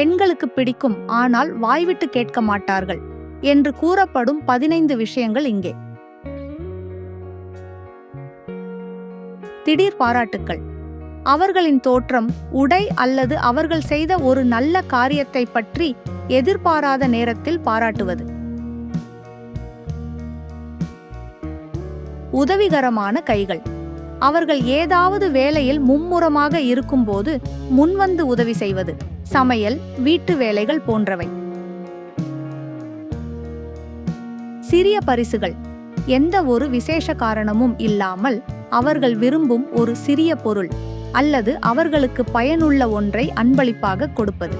பெண்களுக்கு பிடிக்கும் ஆனால் வாய்விட்டு கேட்க மாட்டார்கள் என்று கூறப்படும் பதினைந்து விஷயங்கள் இங்கே. திடீர் பாராட்டுக்கள். அவர்களின் தோற்றம் உடை அல்லது அவர்கள் செய்த ஒரு நல்ல காரியத்தை பற்றி எதிர்பாராத நேரத்தில் பாராட்டுவது. உதவிகரமான கைகள். அவர்கள் ஏதாவது வேலையில் மும்முரமாக இருக்கும்போது முன்வந்து உதவி செய்வது. சமையல் வீட்டு வேலைகள் போன்றவை. சிறிய பரிசுகள். எந்த ஒரு விசேஷ காரணமும் இல்லாமல் அவர்கள் விரும்பும் ஒரு சிறிய பொருள் அல்லது அவர்களுக்கு பயனுள்ள ஒன்றை அன்பளிப்பாக கொடுப்பது.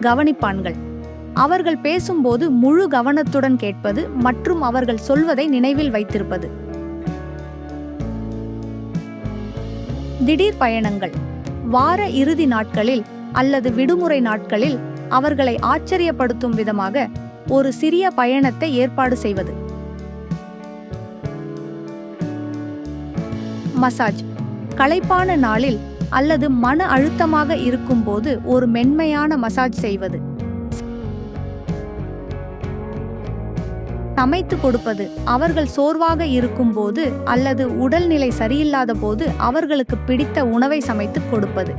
கவனிப்பான்கள். அவர்கள் பேசும்போது முழு கவனத்துடன் கேட்பது மற்றும் அவர்கள் சொல்வதை நினைவில் வைத்திருப்பது. திடீர் பயணங்கள். வார இறுதி நாட்களில் அல்லது விடுமுறை நாட்களில் அவர்களை ஆச்சரியப்படுத்தும் விதமாக ஒரு சிறிய பயணத்தை ஏற்பாடு செய்வது. மசாஜ். களைப்பான நாளில் அல்லது மன அழுத்தமாக இருக்கும்போது ஒரு மென்மையான மசாஜ் செய்வது. சமைத்து கொடுப்பது அவர்கள் சோர்வாக இருக்கும்போது அல்லது உடல்நிலை சரியில்லாத போது அவர்களுக்கு பிடித்த உணவை சமைத்து கொடுப்பது.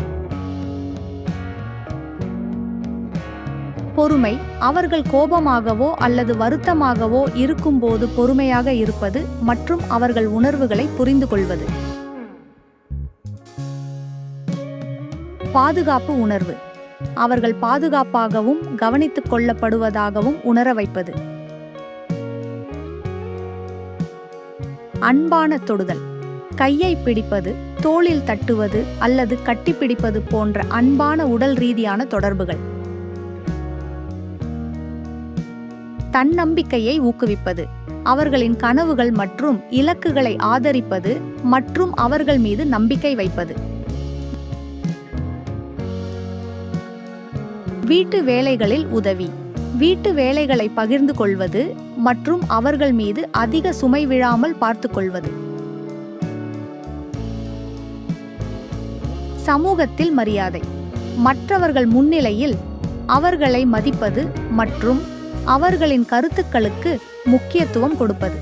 பொறுமை அவர்கள் கோபமாகவோ அல்லது வருத்தமாகவோ இருக்கும்போது பொறுமையாக இருப்பது மற்றும் அவர்கள் உணர்வுகளை புரிந்து கொள்வது. பாதுகாப்பு உணர்வு அவர்கள் பாதுகாப்பாகவும் கவனித்துக் கொள்ளப்படுவதாகவும் உணர வைப்பது. அன்பான தொடுதல். கையை பிடிப்பது தோளில் தட்டுவது அல்லது கட்டிப்பிடிப்பது போன்ற அன்பான உடல் ரீதியான தொடர்புகள். தன்னம்பிக்கையை ஊக்குவிப்பது அவர்களின் கனவுகள் மற்றும் இலக்குகளை ஆதரிப்பது மற்றும் அவர்கள் மீது நம்பிக்கை வைப்பது. வீட்டு வேலைகளில் உதவி. வீட்டு வேலைகளை பகிர்ந்து கொள்வது மற்றும் அவர்கள் மீது அதிக சுமை விழாமல் பார்த்துக்கொள்வது. சமூகத்தில் மரியாதை. மற்றவர்கள் முன்னிலையில் அவர்களை மதிப்பது மற்றும் அவர்களின் கருத்துக்களுக்கு முக்கியத்துவம் கொடுப்பது.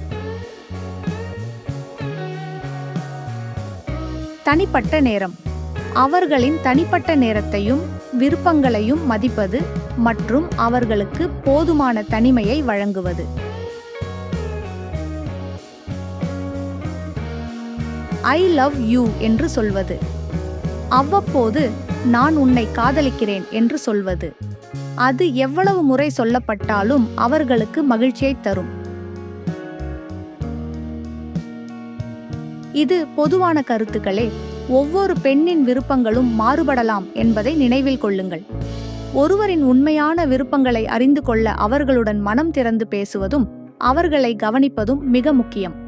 தனிப்பட்ட நேரம். அவர்களின் தனிப்பட்ட நேரத்தையும் விருப்பங்களையும் மதிப்பது மற்றும் அவர்களுக்கு போதுமான தனிமையை வழங்குவது. ஐ லவ் யூ என்று சொல்வது. அவ்வப்போது நான் உன்னை காதலிக்கிறேன் என்று சொல்வது. அது எவ்வளவு முறை சொல்லப்பட்டாலும் அவர்களுக்கு மகிழ்ச்சியை தரும். இது பொதுவான கருத்துக்களே. ஒவ்வொரு பெண்ணின் விருப்பங்களும் மாறுபடலாம் என்பதை நினைவில் கொள்ளுங்கள். ஒருவரின் உண்மையான விருப்பங்களை அறிந்து கொள்ள அவர்களுடன் மனம் திறந்து பேசுவதும் அவர்களை கவனிப்பதும் மிக முக்கியம்.